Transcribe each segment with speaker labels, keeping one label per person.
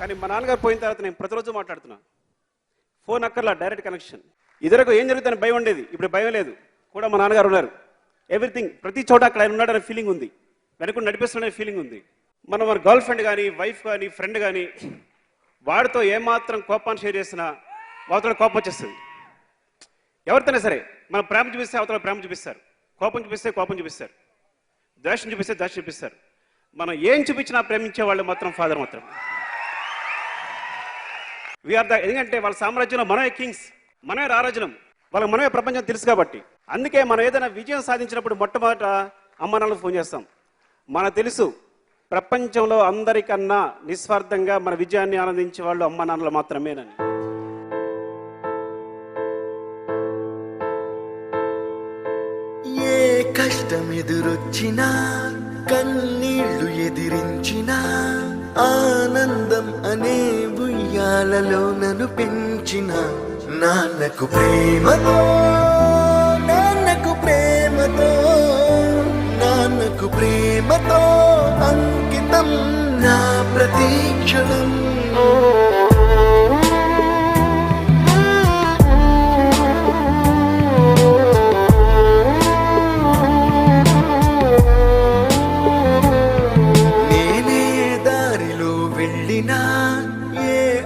Speaker 1: కానీ మా నాన్నగారు పోయిన తర్వాత నేను ప్రతిరోజు మాట్లాడుతున్నా. ఫోన్ అక్కర్లా డైరెక్ట్ కనెక్షన్. ఇద్దరకు ఏం జరుగుతుందని భయం ఉండేది ఇప్పుడు భయం లేదు. కూడా మా నాన్నగారు ఉన్నారు. ఎవ్రీథింగ్ ప్రతి చోట అక్కడ ఆయన ఉన్నాడనే ఫీలింగ్ ఉంది. వెనక నడిపిస్తున్న ఫీలింగ్ ఉంది. మనం మన గర్ల్ ఫ్రెండ్ కానీ వైఫ్ కానీ ఫ్రెండ్ కానీ వాడితో ఏమాత్రం కోపాన్ని షేర్ చేసినా వాళ్ళతో కోపం వచ్చేస్తుంది. ఎవరితోనే సరే మనం ప్రేమ చూపిస్తే అవతల ప్రేమ చూపిస్తారు. కోపం చూపిస్తే కోపం చూపిస్తారు. ద్వేషం చూపిస్తే ద్వేషం చూపిస్తారు. మనం ఏం చూపించినా ప్రేమించే వాళ్ళు మాత్రం ఫాదర్ మాత్రం. వీఆర్ ద ఎందుకంటే వాళ్ళ సామ్రాజ్యంలో మనమే కింగ్స్ మనమే రారాజనం వాళ్ళకి మనమే ప్రపంచం తెలుసు కాబట్టి. అందుకే మనం ఏదైనా విజయం సాధించినప్పుడు మొట్టమొదట అమ్మానాన్నలకు ఫోన్ చేస్తాం. మనకు తెలుసు ప్రపంచంలో అందరికన్నా నిస్వార్థంగా మన విజయాన్ని ఆనందించే వాళ్ళు అమ్మ నాన్నలు మాత్రమేనని.
Speaker 2: ఏ కష్టం ఎదురొచ్చినా కన్నీళ్ళు ఎదిరించినా ఉయ్యాలలో నన్ను పెంచిన నాన్నకు ప్రేమతో నాన్నకు ప్రేమతో నాన్నకు ప్రేమతో అంకితం నా ప్రతీక్షణం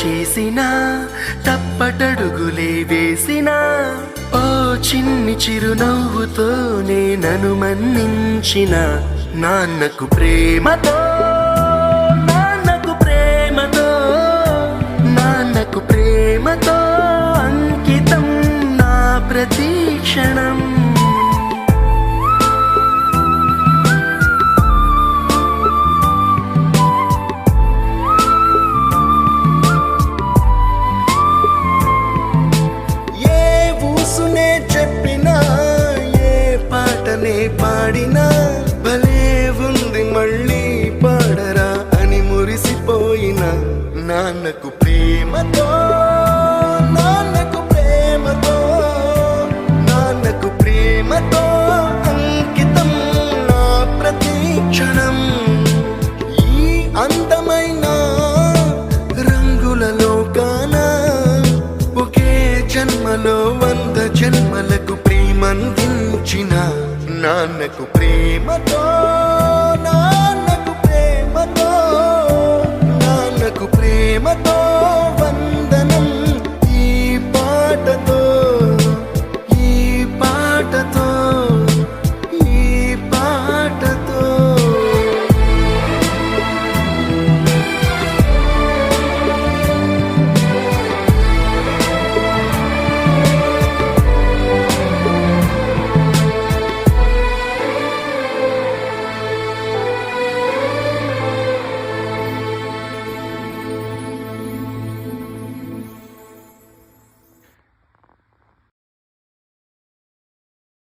Speaker 2: చేసినా తప్పటడుగులే వేసినా ఓ చిన్ని చిరునవ్వుతోనే నేనను మన్నించిన నాన్నకు ప్రేమతో నాన్నకు ప్రేమతో నాన్నకు ప్రేమతో. పాడినా? భలే ఉంది మళ్ళీ పాడరా అని మురిసిపోయిన. నాన్నకు ప్రేమ జన్మలకు ప్రేమతో